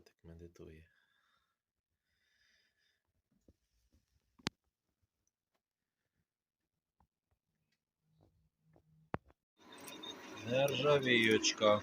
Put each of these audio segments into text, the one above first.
Котик медитує. Нержавіючка.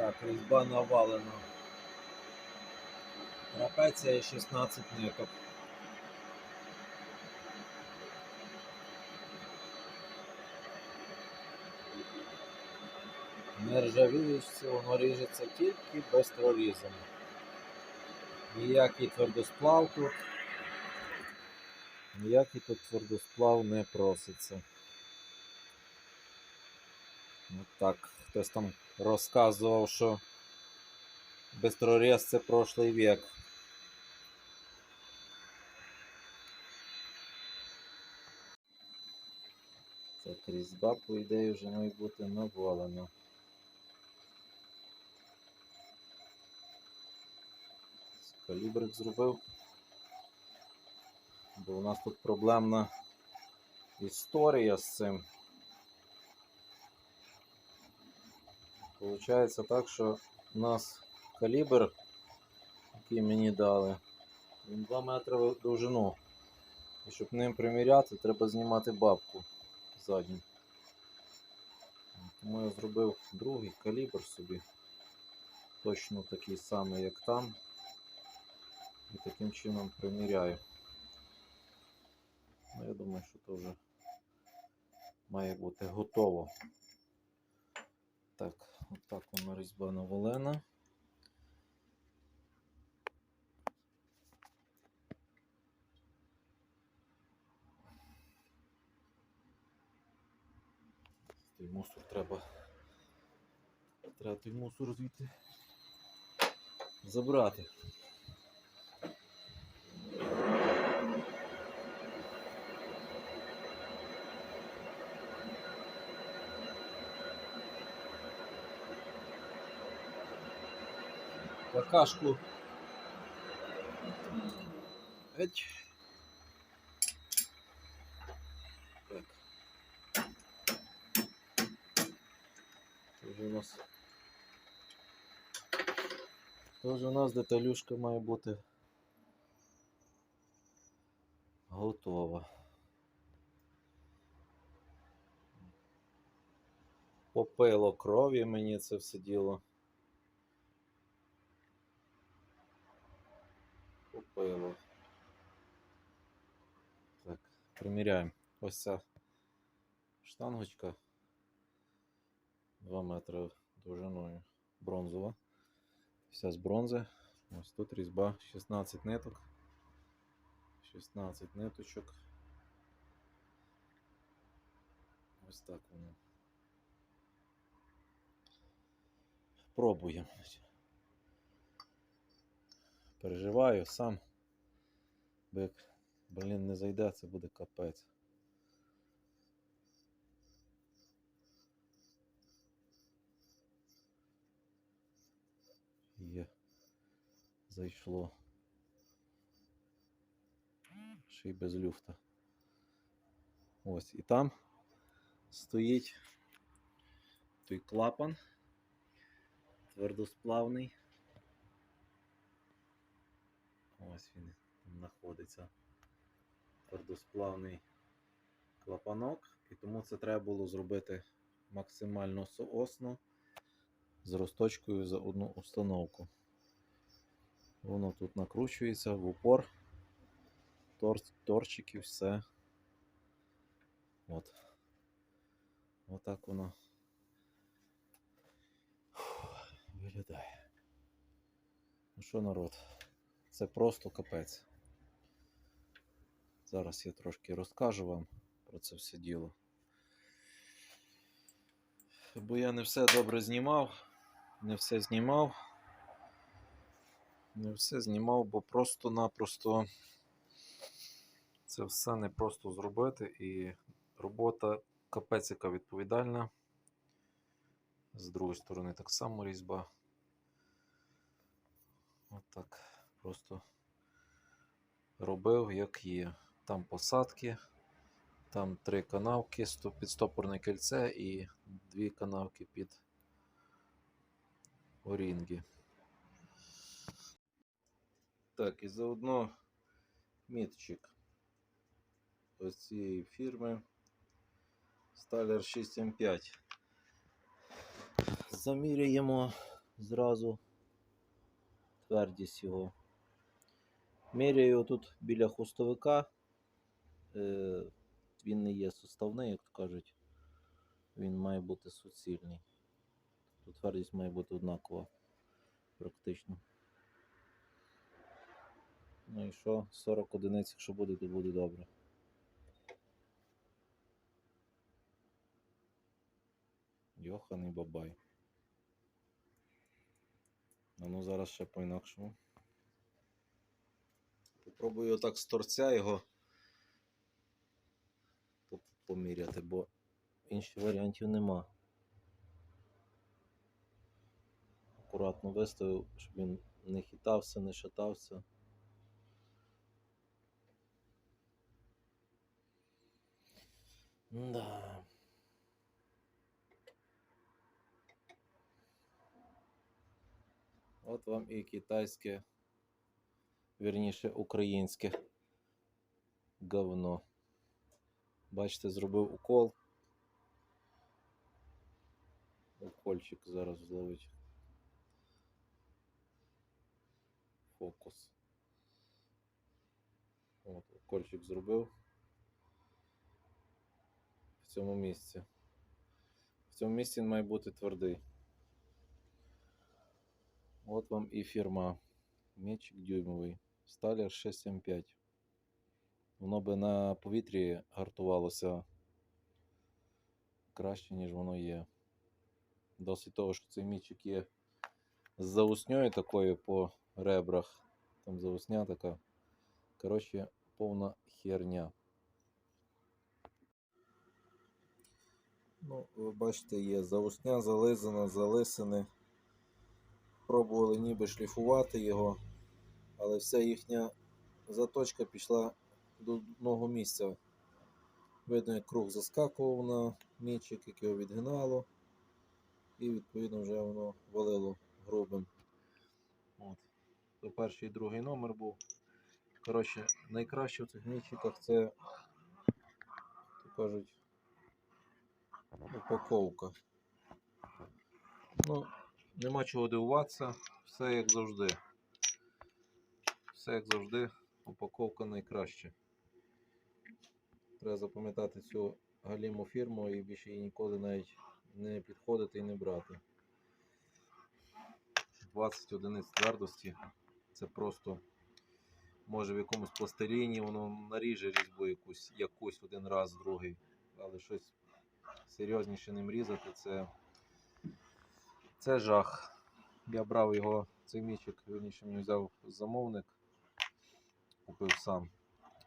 Так, різьба навалена. Трапеція 16 ниток. Нержавіючці воно ріжеться тільки безпрорізом. Ніякий твердосплав тут. Ніякий тут твердосплав не проситься. От так. Хтось там розказував, що бистрорез це прошлий вік. Так, різьба, по ідеї, вже має бути навалена. Калібрик зробив. Бо у нас тут проблемна історія з цим. Получається так, що у нас калібр, який мені дали, він 2 метри в довжину. І щоб ним приміряти, треба знімати бабку задню. Тому я зробив другий калібр собі. Точно такий самий, як там. І таким чином приміряю. Ну, я думаю, що це вже має бути готово. Так, отак воно різьба навалена. Той мусор треба. Треба той мусор звідти забрати. Какашку. Еть. Так. Тоже у нас. Тоже у нас деталюшка має бути готова. Попило крові мені це все діло. Попило. Так, приміряємо. Ось ця штангочка 2 метри довжиною бронзова. Вся з бронзи. Ось тут різьба 16 ниток. 16 ниточок. Ось так воно. Пробуємо. Переживаю сам. Бо як, блін, не зайде, це буде капець. Є. Зайшло. Ще й без люфта. Ось і там стоїть той клапан твердосплавний. Ось він там знаходиться. Твердосплавний клапанок. І тому це треба було зробити максимально соосно з розточкою за одну установку. Воно тут накручується в упор. Тор, торчики, все. От. Отак воно виглядає. Ну що, народ? Це просто капець. Зараз я трошки розкажу вам про це все діло. Бо я не все добре знімав, не все знімав. Не все знімав, бо просто-напросто це все не просто зробити і робота капець відповідальна. З другої сторони так само різьба. Отак. Просто робив, як є. Там посадки, там три канавки, сто- підстопорне кільце і дві канавки під орінги. Так, і заодно мітчик ось цієї фірми Staller 6М5. Заміряємо зразу твердість його. Міряю тут біля хвостовика. Е, він не є суставний, як то кажуть. Він має бути суцільний. Тут твердість має бути однакова практично. Ну і що? 40 одиниць, якщо буде, то буде добре. Йоханий бабай. А ну зараз ще по-інакшому. Попробую отак з торця його поміряти, бо інших варіантів нема. Акуратно виставив, щоб він не хитався, не шатався. Да. От вам і китайське, вірніше, українське говно. Бачите, зробив укол. Укольчик зараз зловить. Фокус. От, укольчик зробив. В цьому місці. В цьому місці він має бути твердий. От вам і фірма. Мечик дюймовий. Сталер 675. Воно би на повітрі гартувалося краще, ніж воно є. Досить того, що цей мічик є з заусньою такою по ребрах. Там заусня така. Коротше, повна херня. Ну, ви бачите, є заусня зализана, залисини. Пробували ніби шліфувати його, але вся їхня заточка пішла до одного місця. Видно, як круг заскакував на мічик, як його відгинало, і відповідно вже воно валило грубим. От. То перший і другий номер був. Коротше, найкраще в цих мічиках це, як кажуть, упаковка. Ну, нема чого дивуватися, все як завжди. Все як завжди, упаковка найкраще. Треба запам'ятати цю галіму фірму і більше її ніколи навіть не підходити і не брати. 20 одиниць твердості. Це просто може в якомусь пластиліні воно наріже різьбу якусь, якусь один раз, другий. Але щось серйозніше ним різати, це, це жах. Я брав його, цей мічик, вірніше мені взяв замовник, купив сам.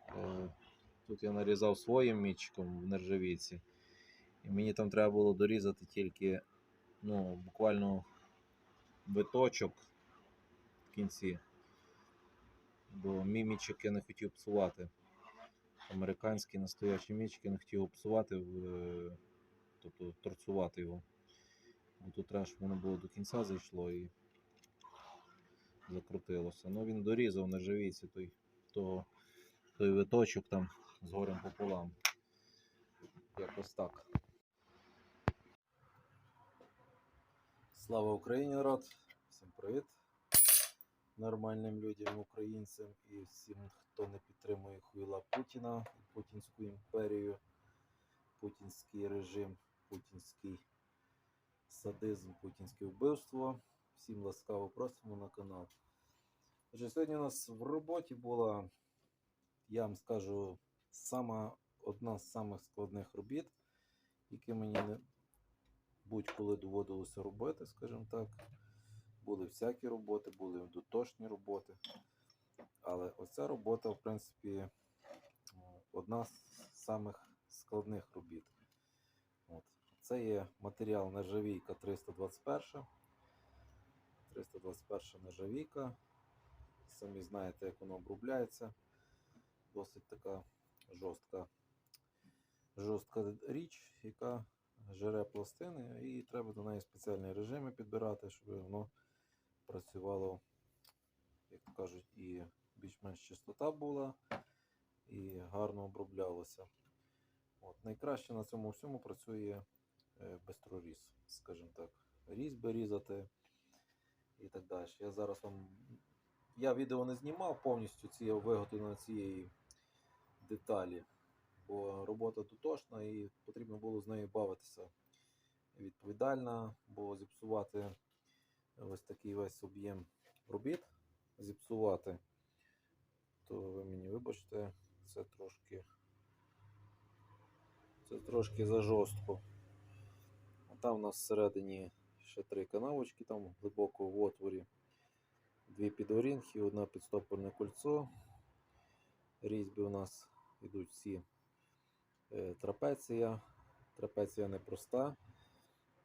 Е, Тут я нарізав своїм мічиком в нержавійці. І мені там треба було дорізати тільки ну, буквально биточок в кінці. Бо мій мічик я не хотів псувати. Американський настоящий мічик я не хотів псувати, е, тобто торцувати його. Бо тут треба, щоб воно було до кінця зайшло і закрутилося. Ну він дорізав нержавійці той, того, той виточок там з горем пополам. Якось так. Слава Україні, народ! Всім привіт! Нормальним людям, українцям і всім, хто не підтримує хуйла Путіна, Путінську імперію, путінський режим, путінський садизм, путінське вбивство. Всім ласкаво просимо на канал. Отже, сьогодні у нас в роботі була, я вам скажу, сама одна з самих складних робіт, які мені будь-коли доводилося робити, скажімо так. Були всякі роботи, були дотошні роботи. Але оця робота, в принципі, одна з самих складних робіт. От. Це є матеріал нержавійка 321. 321 нержавійка. Самі знаєте, як воно обробляється. Досить така жорстка, жорстка річ, яка жере пластини, і треба до неї спеціальні режими підбирати, щоб воно працювало, як то кажуть, і більш-менш чистота була, і гарно оброблялося. От, найкраще на цьому всьому працює е, бистроріз, скажімо так. Різьби різати і так далі. Я зараз вам я відео не знімав повністю ці виготовлення цієї деталі, бо робота тутошна і потрібно було з нею бавитися відповідально, бо зіпсувати ось такий весь об'єм робіт, зіпсувати, то ви мені вибачте, це трошки. Це трошки за жорстко. А Там у нас всередині ще три канавочки, там глибоко в отворі. Дві підорінки, одне підстопорне кольцо. Різьби у нас йдуть всі Е, трапеція. Трапеція непроста.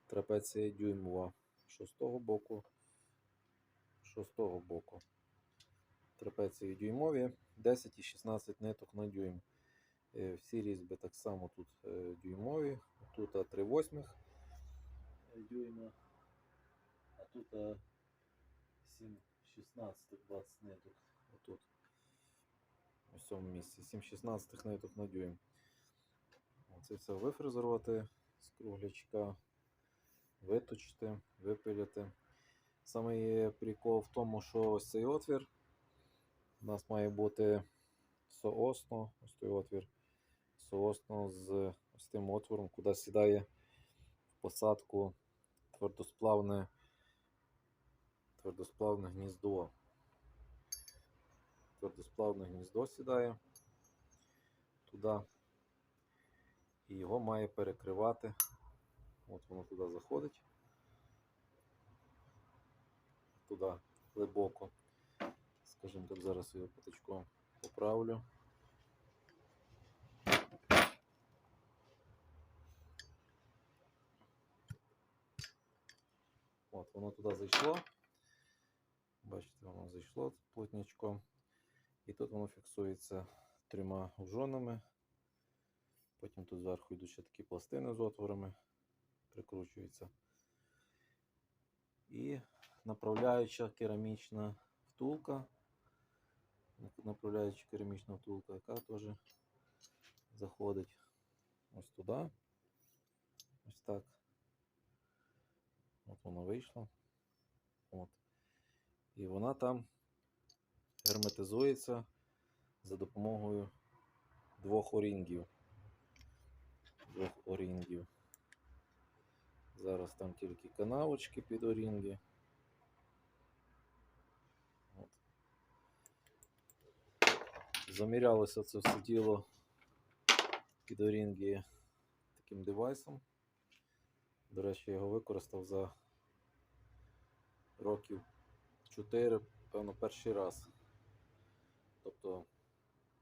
Трапеція дюймова. Що з того боку, що з того боку. Трапеції дюймові, 10 і 16 ниток на дюйм. Е, Всі різьби так само тут е, дюймові. Тут 3 восьмих дюйма, а тут 7 16 20 ниток. Отут. У цьому місці. 7 16 ниток на дюйм. Це все вифрезерувати з круглячка, виточити, випиляти. Саме прикол в тому, що ось цей отвір у нас має бути соосно, ось той отвір, соосно з ось тим отвором, куди сідає в посадку твердосплавне, твердосплавне гніздо. Твердосплавне гніздо сідає туди. І його має перекривати. От воно туди заходить. Туди глибоко. Скажімо так, зараз його п'ятачком поправлю. От, воно туди зайшло. Бачите, воно зайшло плотнячком. І тут воно фіксується трьома ужонами. Потім тут зверху йдуть ще такі пластини з отворами, прикручуються. І направляюча керамічна втулка. Направляюча керамічна втулка, яка теж заходить ось туди. Ось так. От воно вийшло. От. І вона там герметизується за допомогою двох орінгів. Двох орінгів. Зараз там тільки канавочки під орінги. От. Замірялося це все діло під орінги таким девайсом. До речі, я його використав за років 4, певно, перший раз. Тобто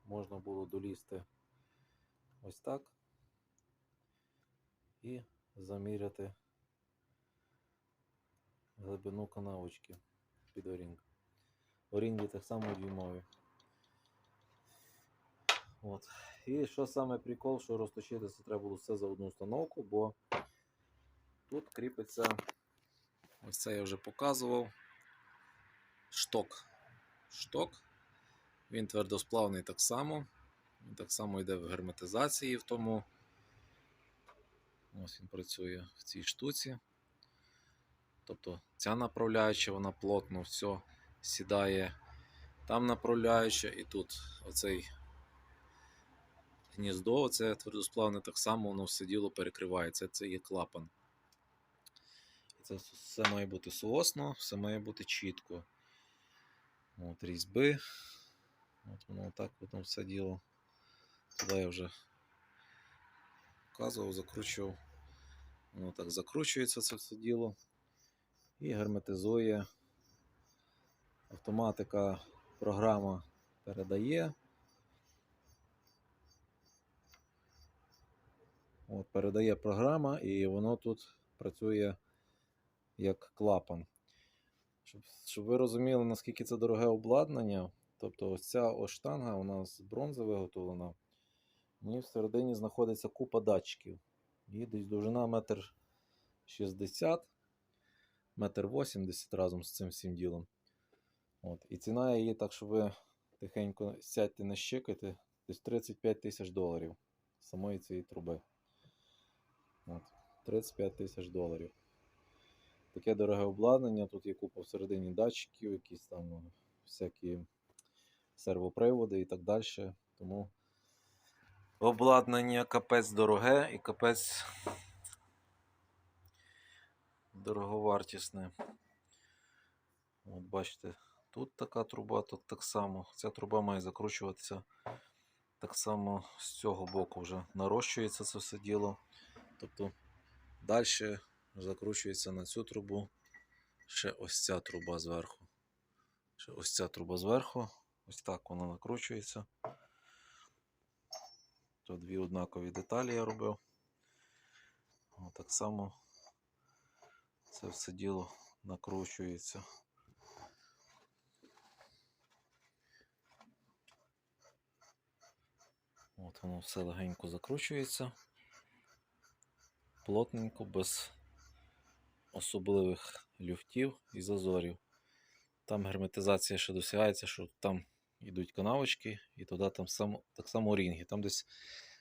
можна було долізти ось так і заміряти глибину канавочки під орінг. Орінги так само дюймові. От. І що саме прикол, що розточити це треба було все за одну установку, бо тут кріпиться, ось це я вже показував, шток. Шток. Він твердосплавний так само. Він так само йде в герметизації в тому. Ось він працює в цій штуці. Тобто ця направляюча, вона плотно все сідає. Там направляюча і тут оцей гніздо, оце твердосплавне так само, воно все діло перекривається. Це є клапан. Це все має бути соосно, все має бути чітко. От різьби. От воно так воно все діло. Туди я вже показував, закручував. Воно так закручується це все діло і герметизує. Автоматика, програма передає. От, передає програма, і воно тут працює як клапан. Щоб, щоб ви розуміли, наскільки це дороге обладнання, тобто ось ця ось штанга у нас з бронзи виготовлена. Ній всередині знаходиться купа датчиків. Її десь довжина метр 60, метр 80 разом з цим всім ділом. От. І ціна її, так що ви тихенько сядьте не щикайте, десь 35 тисяч доларів самої цієї труби. От. 35 тисяч доларів. Таке дороге обладнання, тут є купа всередині датчиків, якісь там всякі сервоприводи і так далі. Тому обладнання капець дороге і капець дороговартісне. От бачите, тут така труба, тут так само. Ця труба має закручуватися так само з цього боку вже нарощується це все діло. Тобто далі закручується на цю трубу ще ось ця труба зверху. Ще ось ця труба зверху. Ось так вона накручується. То дві однакові деталі я робив. О, так само це все діло накручується. От воно все легенько закручується. Плотненько, без особливих люфтів і зазорів. Там герметизація ще досягається, що там йдуть канавочки, і туди там сам, так само рінги. Там десь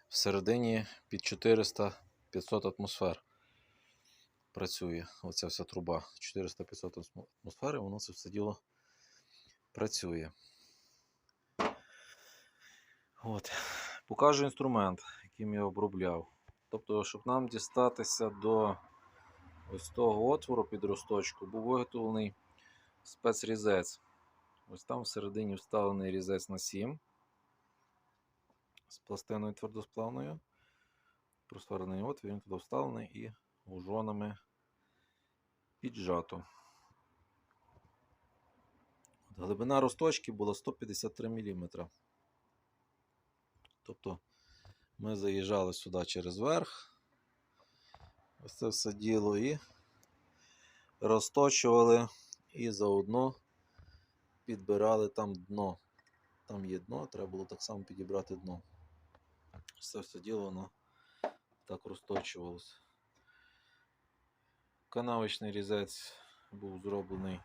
всередині під 400-500 атмосфер працює. Оця вся труба. 400-500 атмосфер, і воно це все діло працює. От. Покажу інструмент, яким я обробляв. Тобто, щоб нам дістатися до ось того отвору під росточку, був виготовлений спецрізець. Ось там всередині вставлений різець на 7 з пластиною твердосплавною. Просварений отвір, він туди вставлений і гужонами піджато. От Глибина росточки була 153 мм. Тобто ми заїжджали сюди через верх. Ось це все діло і розточували і заодно підбирали там дно. Там є дно, треба було так само підібрати дно. Це все діло воно так розточувалося. Канавочний різець був зроблений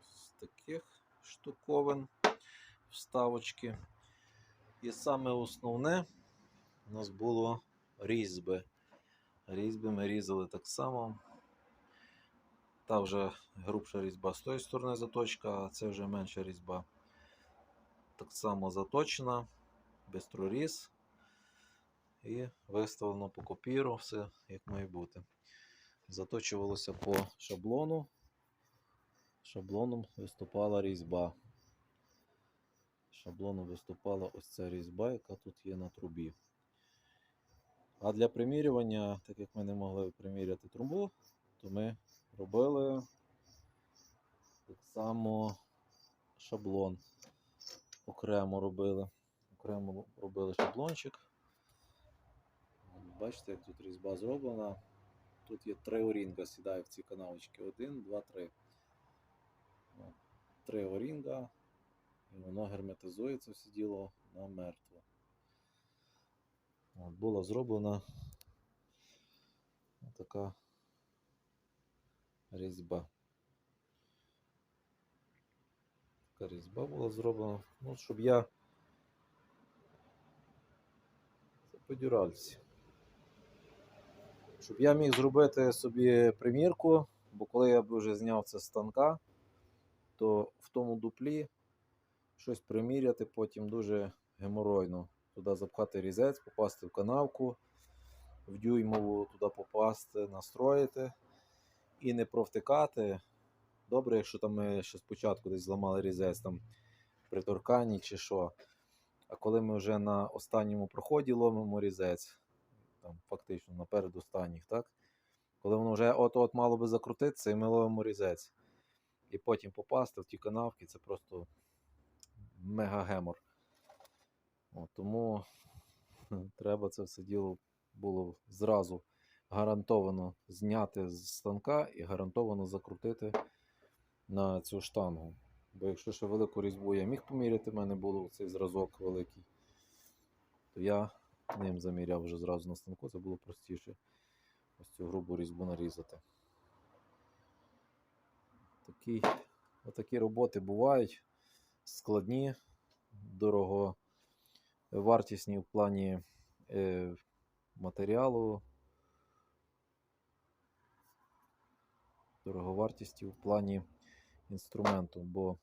з таких штуковин вставочки. І саме основне у нас було різьби. Різьби ми різали так само. Та вже грубша різьба з тої сторони заточка, а це вже менша різьба. Так само заточена, бистроріз. І виставлено по копіру, все як має бути. Заточувалося по шаблону. Шаблоном виступала різьба. Шаблоном виступала ось ця різьба, яка тут є на трубі. А для примірювання, так як ми не могли приміряти трубу, то ми робили так само шаблон. Окремо робили. Окремо робили шаблончик. Бачите, як тут різьба зроблена. Тут є три орінга, сідає в ці канавочки. Один, два, три. Три орінга. І воно герметизується все діло на мертво. Була зроблена така різьба. Така різьба була зроблена. Ну, щоб я. Це по дюральці. Щоб я міг зробити собі примірку, бо коли я б вже зняв це з станка, то в тому дуплі щось приміряти потім дуже геморойно. Туди запхати різець, попасти в канавку, в дюймову туди попасти, настроїти і не провтикати. Добре, якщо там ми ще спочатку десь зламали різець там при торканні чи що. А коли ми вже на останньому проході ломимо різець, там фактично на передостанніх, так? Коли воно вже от-от мало би закрутитися, і ми ловимо різець. І потім попасти в ті канавки, це просто мега-гемор. От, тому треба це все діло було зразу гарантовано зняти з станка і гарантовано закрутити на цю штангу. Бо якщо ще велику різьбу я міг поміряти, в мене був цей зразок великий, то я ним заміряв вже зразу на станку, це було простіше ось цю грубу різьбу нарізати. Такі, отакі роботи бувають складні, дорого вартісні в плані е, матеріалу, дороговартісті в плані інструменту, бо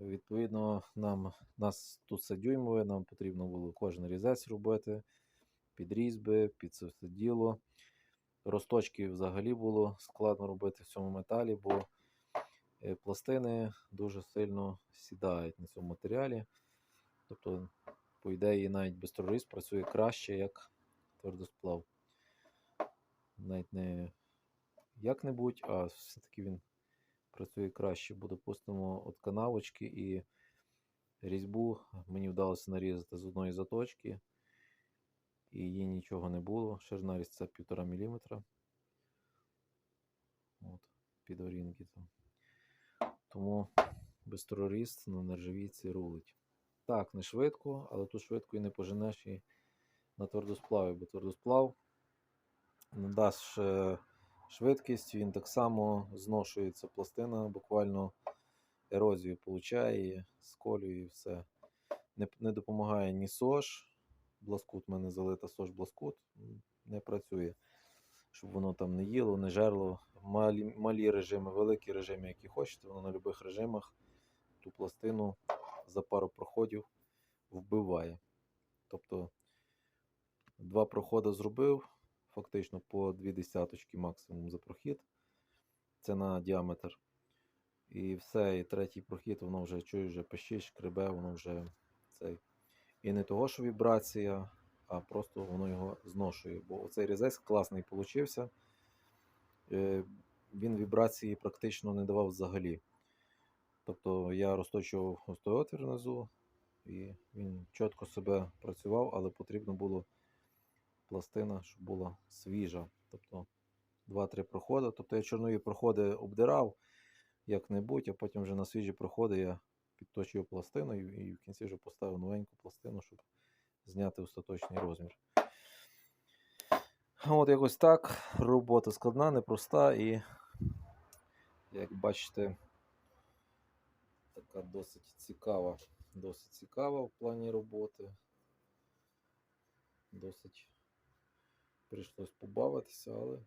відповідно нам нас тут все дюймове, нам потрібно було кожен різець робити, підрізьби, під це все діло. Росточки взагалі було складно робити в цьому металі, бо е, пластини дуже сильно сідають на цьому матеріалі. Тобто, по ідеї, навіть безтерорист працює краще, як твердосплав. Навіть не як-небудь, а все-таки він працює краще. Бо, допустимо, от канавочки і різьбу мені вдалося нарізати з одної заточки, і їй нічого не було. Ширина різця 1,5 мм. От, під орінки там. Тому безтерорист на нержавійці рулить. Так, не швидко, але тут швидко і не поженеш і на твердосплаві, бо твердосплав надасть е, швидкість, він так само зношується пластина, буквально ерозію получає, сколює і все. Не, не допомагає ні сош, бласкут в мене залита сош бласкут, не працює. Щоб воно там не їло, не жерло. Малі, малі режими, великі режими, які хочете, воно на будь-яких режимах ту пластину за пару проходів вбиває. Тобто два проходи зробив, фактично по дві десяточки максимум за прохід. Це на діаметр. І все, і третій прохід, воно вже чує, вже пищить, шкребе, воно вже цей. І не того, що вібрація, а просто воно його зношує. Бо оцей різець класний получився. Е, Він вібрації практично не давав взагалі. Тобто я розточував ось отвір внизу, і він чітко себе працював, але потрібно було пластина, щоб була свіжа. Тобто 2-3 проходи. Тобто я чорнові проходи обдирав як-небудь, а потім вже на свіжі проходи я підточив пластину і в кінці вже поставив новеньку пластину, щоб зняти остаточний розмір. От якось так. Робота складна, непроста і, як бачите, така досить цікава. Досить цікава в плані роботи. Досить прийшлось побавитися, але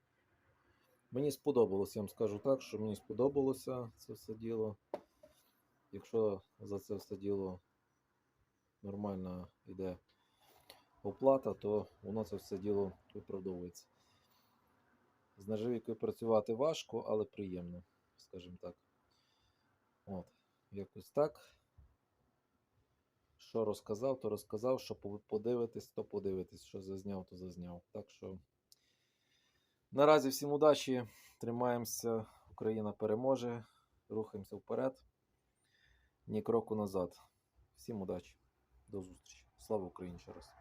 мені сподобалося, я вам скажу так, що мені сподобалося це все діло. Якщо за це все діло нормально йде оплата, то воно це все діло виправдовується. З нержавійкою працювати важко, але приємно, скажімо так. От, якось так. Що розказав, то розказав, що подивитись, то подивитись, що зазняв, то зазняв. Так що наразі всім удачі, тримаємося, Україна переможе, рухаємося вперед. Ні кроку назад. Всім удачі. До зустрічі. Слава Україні ще раз.